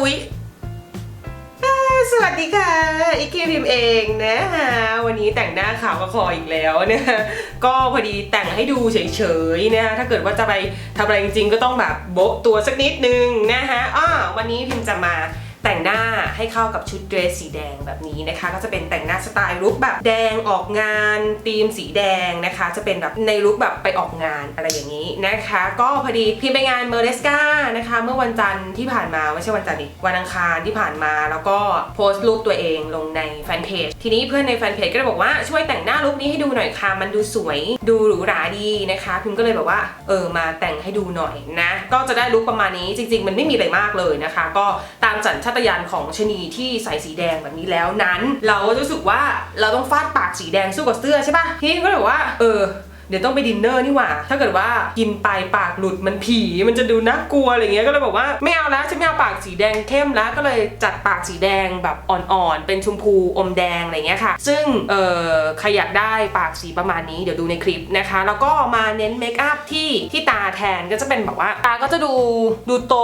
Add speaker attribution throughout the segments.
Speaker 1: อุ๊ยสวัสดีค่ะอิกีริมเองนะคะวันนี้แต่งหน้าขาวกระคออีกแล้วเนี่ยก็พอดีแต่งให้ดูเฉยๆนะถ้าเกิดว่าจะไปทำอะไรจริงๆ ก็ต้องแบบโบ๊ะตัวสักนิดนึงนะคะอ้อวันนี้พิมจะมาแต่งหน้าให้เข้ากับชุดเดรสสีแดงแบบนี้นะคะ ก็จะเป็นแต่งหน้าสไตล์ลุคแบบแดงออกงานธีมสีแดงนะคะ จะเป็นแบบในลุคแบบไปออกงานอะไรอย่างนี้นะคะ ก็พอดีพิมไปงานเมอร์เดสกานะคะ เมื่อวันจันทร์ที่ผ่านมาไม่ใช่วันจันทร์ดิวันอังคารที่ผ่านมาแล้วก็โพสต์รูปตัวเองลงในแฟนเพจทีนี้เพื่อนในแฟนเพจก็เลยบอกว่าช่วยแต่งหน้าลุคนี้ให้ดูหน่อยค่ะมันดูสวยดูหรูหราดีนะคะ พิมก็เลยแบบว่าเออมาแต่งให้ดูหน่อยนะ ก็จะได้ลุคประมาณนี้จริง ๆ มันไม่มีอะไรมากเลยนะคะ ก็ตามสัญชาตญาณของชนีที่ใส่สีแดงแบบนี้แล้วนั้น เรารู้สึกว่าเราต้องฟาดปากสีแดงสู้กับเสื้อใช่ปะทีนี้ก็เลยบว่า เออ เดี๋ยวต้องไปดินเนอร์นี่หว่า ถ้าเกิดว่ากินไปปากหลุดมันผี มันจะดูน่ากลัวอะไรเงี้ย ก็เลยบอกว่าไม่เอาแล้วฉันไม่เอาปากสีแดงเข้มแล้ว ก็เลยจัดปากสีแดงแบบอ่อนๆ เป็นชมพูอมแดงอะไรเงี้ยค่ะ ซึ่งเออใครอยากได้ปากสีประมาณนี้เดี๋ยวดูในคลิปนะคะ แล้วก็มาเน้นเมคอัพที่ที่ตาแทนก็จะเป็นแบบว่าตาก็จะดูดูโต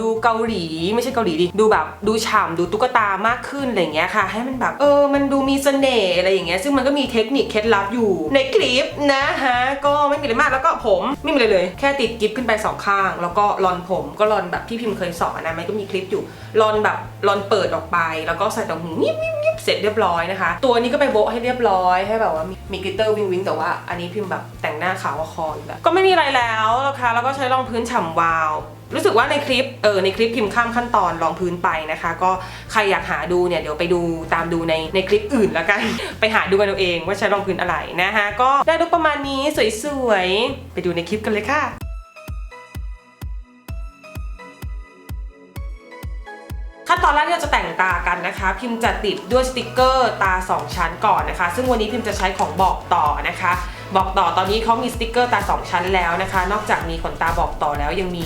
Speaker 1: ดูเกาหลีไม่ใช่เกาหลีดิดูแบบดูฉ่ำดูตุ๊กตามากขึ้นอะไรเงี้ยค่ะ ให้มันแบบเออมันดูมีเสน่ห์อะไรอย่างเงี้ยซึ่งมันก็มีเทคนิคเคล็ดลับอยู่ในคลิปนะฮะก็ไม่มีอะไรมากแล้วก็ผมไม่มีอะไรเลย แค่ติดกิฟขึ้นไปสองข้าง แล้วก็รอนผมก็รอนแบบที่พิมพ์เคยสอนนะมันก็มีคลิปอยู่รอนแบบรอนเปิดออกไป แล้วก็ใส่ต่างหูนิบนิบนิบเสร็จเรียบร้อยนะคะ ตัวนี้ก็ไปโบะให้เรียบร้อยให้แบบว่ามีกลิตเตอร์วิงวิงแต่ว่าอันนี้พิมพ์แบบแต่งหน้าขาวคออยู่แล้วก็ไม่มีอะไรแล้วนะคะแล้วก็ใช้รองพื้นฉ่ำวาว รู้สึกว่าในคลิปเออในคลิปพิมพ์ข้ามขั้นตอนรองพื้นไปนะคะ ก็ใครอยากหาดูเนี่ยเดี๋ยวไปดูตามดูในในคลิปอื่นแล้วกัน ไปหาดูกันเอาเองว่าใช้รองพื้นอะไรนะคะก็ได้รูปประมาณนี้สวยๆ ไปดูในคลิปกันเลยค่ะขั้นตอนแรกที่เราจะแต่งตากันนะคะ พิมพ์จะติดด้วยสติกเกอร์ตา 2 ชั้นก่อนนะคะ ซึ่งวันนี้พิมพ์จะใช้ของบอกต่อนะคะ บอกต่อตอนนี้เขามีสติกเกอร์ตา 2 ชั้นแล้วนะคะ นอกจากมีขนตาบอกต่อแล้วยังมี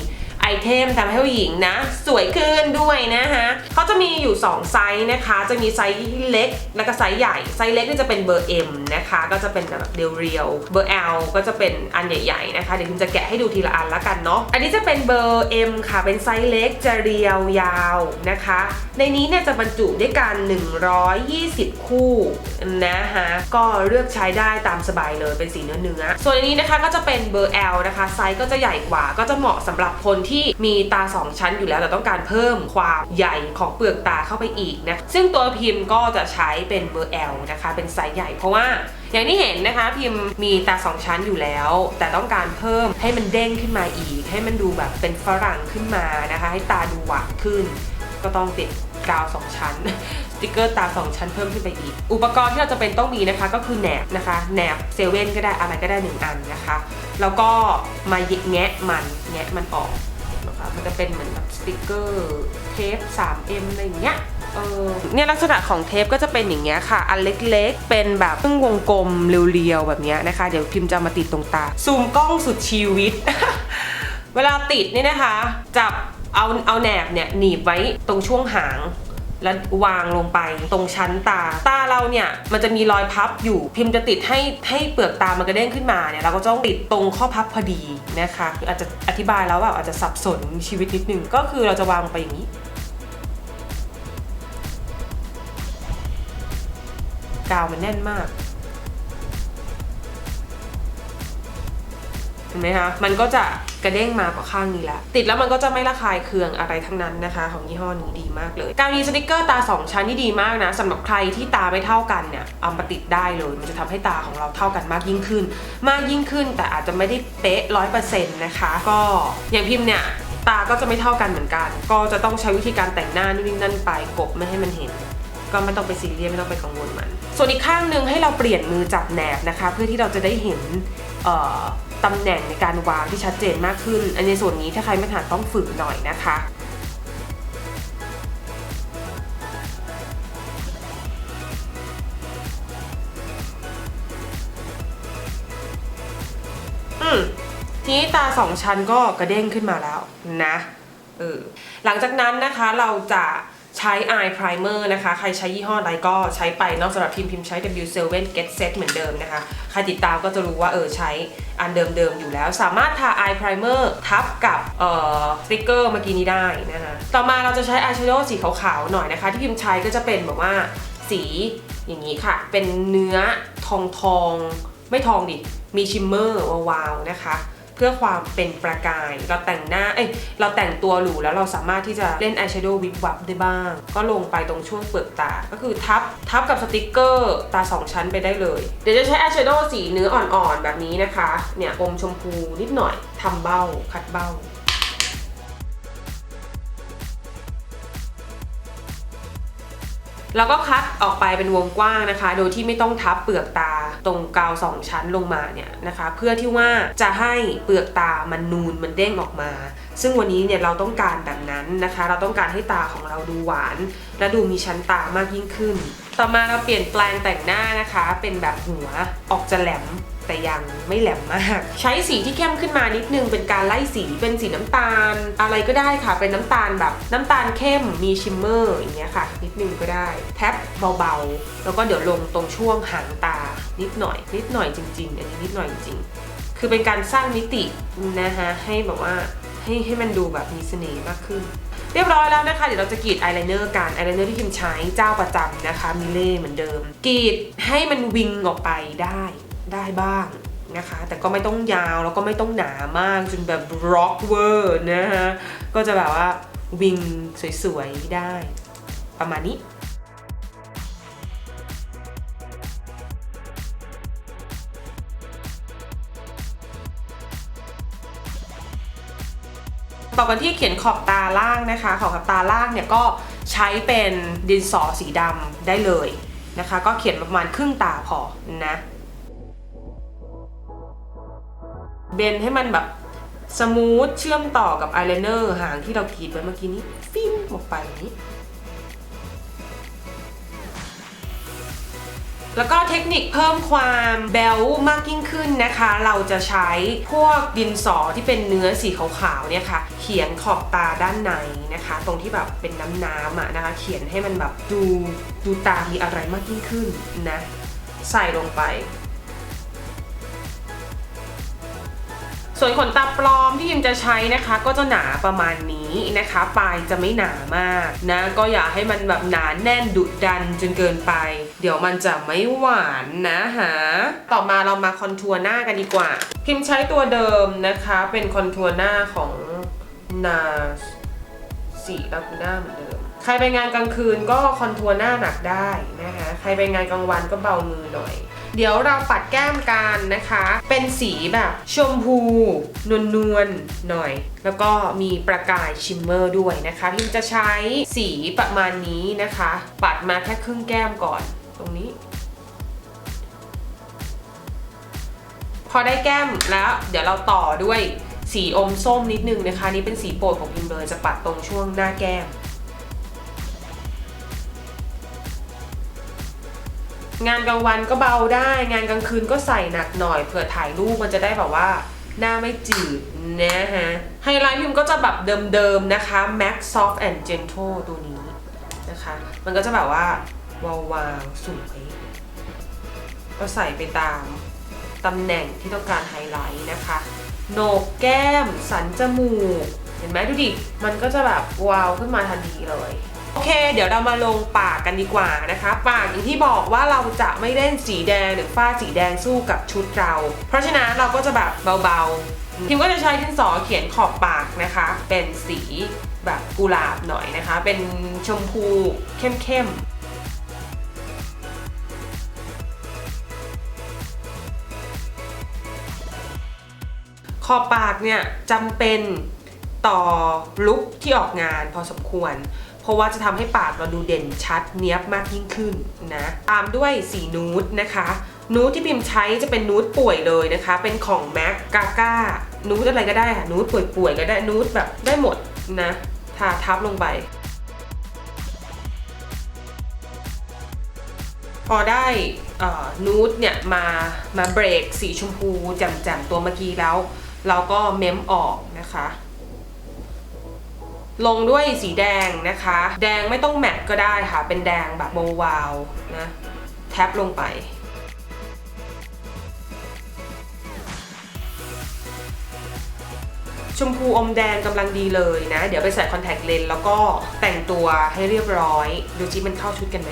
Speaker 1: เทมทำให้ผู้หญิงนะ สวยขึ้นด้วยนะคะเขาจะมีอยู่ 2 ไซส์นะคะ จะมีไซส์เล็กแล้วก็ไซส์ใหญ่ไซส์เล็กนี่จะเป็นเบอร์ M นะคะ ก็จะเป็นแบบเรียวๆเบอร์ L ก็จะเป็นอันใหญ่ๆนะคะเดี๋ยวพิมจะแกะให้ดูทีละอันละกันเนาะอันนี้จะเป็นเบอร์ M ค่ะ เป็นไซส์เล็กจะเรียวยาวนะคะ ในนี้เนี่ยจะบรรจุด้วยกัน 120 คู่นะคะก็เลือกใช้ได้ตามสบายเลยเป็นสีเนื้อเนื้อส่วนอันนี้นะคะก็จะเป็นเบอร์ L นะคะไซส์ก็จะใหญ่กว่าก็จะเหมาะสำหรับคนที่มีตา 2 ชั้นอยู่แล้วแต่ต้องการเพิ่มความใหญ่ของเปลือกตาเข้าไปอีกนะซึ่งตัวพิมพ์ก็จะใช้เป็นเบอร์ L นะคะ เป็นไซส์ใหญ่เพราะว่าอย่างที่เห็นนะคะพิมพ์มีตาสองชั้นอยู่แล้ว แต่ต้องการเพิ่มให้มันเด้งขึ้นมาอีก ให้มันดูแบบเป็นฝรั่งขึ้นมานะคะ ให้ตาดูหวานขึ้น ก็ต้องติดกาวสองชั้นติกเกอร์ตาสองชั้นเพิ่มขึ้นไปอีก อุปกรณ์ที่เราจะเป็นต้องมีนะคะ ก็คือแหนบนะคะแหนบเซเว่นก็ได้อะไรก็ได้หนึ่งอันนะคะ แล้วก็มาแงะมันแงะมันออก คะมันจะเป็นเหมือนแบบสติกเกอร์เทป 3M อะไรอย่างเงี้ยเออเนี่ยลักษณะของเทปก็จะเป็นอย่างเงี้ยค่ะ อันเล็กๆ เป็นแบบครึ่งวงกลมเรียวๆ แบบเนี้ยนะคะ เดี๋ยวพิมพ์จะมาติดตรงตา ซูมกล้องสุดชีวิต เวลาติดนี่นะคะ จับเอาเอาแหนบเนี่ยหนีบไว้ตรงช่วงหาง แล้ววางลงไปตรงชั้นตา ตาเราเนี่ยมันจะมีรอยพับอยู่พิมพ์จะติดให้ให้เปลือกตามันกระเด้งขึ้นมาเนี่ยเราก็ต้องติดตรงข้อพับพอดีนะคะอาจจะอธิบายแล้วแบบอาจจะสับสนชีวิตนิดนึงก็คือเราจะวางไปอย่างนี้ กาวมันแน่นมาก เห็นไหมคะ มันก็จะกระเด้งมากว่าข้างนี้ละ ติดแล้วมันก็จะไม่ระคายเคืองอะไรทั้งนั้นนะคะ ของยี่ห้อนี้ดีมากเลยการมีสติกเกอร์ตา 2 ชั้นนี่ดีมากนะสำหรับใครที่ตาไม่เท่ากันเนี่ยเอามาติดได้เลย มันจะทำให้ตาของเราเท่ากันมากยิ่งขึ้น มากยิ่งขึ้น แต่อาจจะไม่ได้เป๊ะร้อยเปอร์เซ็นต์นะคะ ก็อย่างพิมพ์เนี่ยตาก็จะไม่เท่ากันเหมือนกัน ก็จะต้องใช้วิธีการแต่งหน้านู่นนี่นั่นไปกบไม่ให้มันเห็น ก็ไม่ต้องไปซีเรียสไม่ต้องไปกังวลมัน ส่วนอีกข้างหนึ่งให้เราเปลี่ยนมือจับแหนบนะคะ เพื่อที่เราจะได้เห็นเอ่อ ตำแหน่งในการวางที่ชัดเจนมากขึ้น อันในส่วนนี้ถ้าใครไม่ถนัดต้องฝึกหน่อยนะคะอืมทีนี้ตาสองชั้นก็กระเด้งขึ้นมาแล้วนะเออหลังจากนั้นนะคะเราจะ ใช้ Eye Primer นะคะ ใครใช้ยี่ห้อใดก็ใช้ไปนอกสำหรับพิมพ์พิมพ์ใช้ W7 Get Set เหมือนเดิมนะคะ ใครติดตามก็จะรู้ว่าเออใช้อันเดิมๆอยู่แล้ว สามารถทา Eye Primer ทับกับเอ่อสติกเกอร์เมื่อกี้นี้ได้นะคะ ต่อมาเราจะใช้ Eyeshadow สีขาวๆหน่อยนะคะ ที่พิมพ์ใช้ก็จะเป็นแบบว่าสีอย่างนี้ค่ะ เป็นเนื้อทองทองๆไม่ทองดิ มีชิมเมอร์วาวๆนะคะ พื่อความเป็นประกาย เราแต่งหน้า เอ้ย เราแต่งตัวหรูแล้วเราสามารถที่จะเล่นอายแชโดว์วิบวับได้บ้าง ก็ลงไปตรงช่วงเปลือกตา ก็คือทับ ทับกับสติกเกอร์ตาสองชั้นไปได้เลย เดี๋ยวจะใช้อายแชโดว์สีเนื้ออ่อนๆ แบบนี้นะคะ เนี่ยอมชมพูนิดหน่อย ทำเบ้า คัดเบ้า แล้วก็คัดออกไปเป็นวงกว้างนะคะ โดยที่ไม่ต้องทับเปลือกตาตรงกาวสองชั้นลงมาเนี่ยนะคะ เพื่อที่ว่าจะให้เปลือกตามันนูนมันเด้งออกมา ซึ่งวันนี้เนี่ยเราต้องการแบบนั้นนะคะ เราต้องการให้ตาของเราดูหวาน และดูมีชั้นตามากยิ่งขึ้น ต่อมาเราเปลี่ยนแปลงแต่งหน้านะคะ เป็นแบบหัวออกจะแหลม แต่ยังไม่แหลมมาก ใช้สีที่เข้มขึ้นมานิดนึงเป็นการไล่สีเป็นสีน้ำตาล อะไรก็ได้ค่ะ เป็นน้ำตาลแบบน้ำตาลเข้มมีชิมเมอร์อย่างเงี้ยค่ะ นิดนึงก็ได้แท็บเบาๆ แล้วก็เดี๋ยวลงตรงช่วงหางตานิดหน่อย นิดหน่อยจริง ๆ อันนี้นิดหน่อยจริงคือเป็นการสร้างมิตินะคะให้แบบว่าให้ให้มันดูแบบมีเสน่ห์มากขึ้น เรียบร้อยแล้วนะคะ เดี๋ยวเราจะกรีดอายไลเนอร์กันอายไลเนอร์ที่พิมใช้เจ้าประจำนะคะมิเล่เหมือนเดิม กรีดให้มันวิงออกไปได้ ได้บ้างนะคะ แต่ก็ไม่ต้องยาวแล้วก็ไม่ต้องหนามากจนแบบร็อกเวอร์นะคะก็จะแบบว่าวิงสวยๆได้ ประมาณนี้ต่อกันที่เขียนขอบตาล่างนะคะ ขอบตาล่างเนี่ยก็ใช้เป็นดินสอสีดำได้เลยนะคะ ก็เขียนประมาณครึ่งตาพอนะ บนให้มันแบบสมูทเชื่อมต่อกับอายไลเนอร์หางที่เรากรีดไว้เมื่อกี้นี้ฟิ้มออกไปอย่างนี้ แล้วก็เทคนิคเพิ่มความแบลมากยิ่งขึ้นนะคะ เราจะใช้พวกดินสอที่เป็นเนื้อสีขาวๆเนี่ยค่ะ เขียนขอบตาด้านในนะคะ ตรงที่แบบเป็นน้ำๆอะนะคะ เขียนให้มันแบบดูดูตามีอะไรมากยิ่งขึ้นนะ ใส่ลงไป ส่วนขนตาปลอมที่ยิมจะใช้นะคะ ก็จะหนาประมาณนี้นะคะ ปลายจะไม่หนามากนะก็อย่าให้มันแบบหนาแน่นดุดันจนเกินไป เดี๋ยวมันจะไม่หวานนะฮะต่อมาเรามาคอนทัวร์หน้ากันดีกว่า พิมใช้ตัวเดิมนะคะเป็นคอนทัวร์หน้าของนาสีลากูน่าเหมือนเดิม ใครไปงานกลางคืนก็คอนทัวร์หน้าหนักได้นะคะ ใครไปงานกลางวันก็เบามือหน่อย เดี๋ยวเราปัดแก้มกันนะคะ เป็นสีแบบชมพู นวลนวลๆหน่อย แล้วก็มีประกายชิมเมอร์ด้วยนะคะ พิมจะใช้สีประมาณนี้นะคะ ปัดมาแค่ครึ่งแก้มก่อนตรงนี้ พอได้แก้มแล้ว เดี๋ยวเราต่อด้วยสีอมส้มนิดนึงนะคะ นี่เป็นสีโปรดของพิมเลยจะปัดตรงช่วงหน้าแก้ม งานกลางวันก็เบาได้ งานกลางคืนก็ใส่หนักหน่อยเผื่อถ่ายรูปมันจะได้แบบว่าหน้าไม่จืดนะฮะ ไฮไลท์พิมก็จะแบบเดิมๆนะคะ Max Soft and Gentle ตัวนี้นะคะ มันก็จะแบบว่าวาวๆสวยก็ใส่ไปตามตำแหน่งที่ต้องการไฮไลท์นะคะโหนกแก้ม สันจมูก เห็นไหมดูดิ มันก็จะแบบวาวขึ้นมาทันทีเลย อเค เดี๋ยวเรามาลงปากกันดีกว่านะคะ ปากอย่างที่บอกว่าเราจะไม่เล่นสีแดงหรือฝ้าสีแดงสู้กับชุดเรา เพราะฉะนั้นเราก็จะแบบเบาๆพิมก็จะใช้ดินสอเขียนขอบปากนะคะ เป็นสีแบบกุหลาบหน่อยนะคะ เป็นชมพูเข้มๆขอบปากเนี่ยจำเป็นต่อลุคที่ออกงานพอสมควร ราะว่าจะทำให้ปากเราดูเด่นชัดเนี้ยบมากยิ่งขึ้นนะ ตามด้วยสีนูดนะคะ นูดที่พิมพ์ใช้จะเป็นนูดป่วยเลยนะคะ เป็นของ MAC กกาก้านูดอะไรก็ได้ค่ะนูดป่วยๆก็ได้นูดแบบได้หมดนะทาทับลงไปพอได้นูดเนี่ยมามาเบรกสีชมพูแจ่มๆตัวเมื่อกี้แล้ว เราก็เม้มออกนะคะ ลงด้วยสีแดงนะคะ แดงไม่ต้องแมตต์ก็ได้ค่ะ เป็นแดงแบบวาวๆนะแท็บลงไปชมพูอมแดงกำลังดีเลยนะ เดี๋ยวไปใส่คอนแทคเลนส์แล้วก็แต่งตัวให้เรียบร้อย ดูจิมันเข้าชุดกันไหม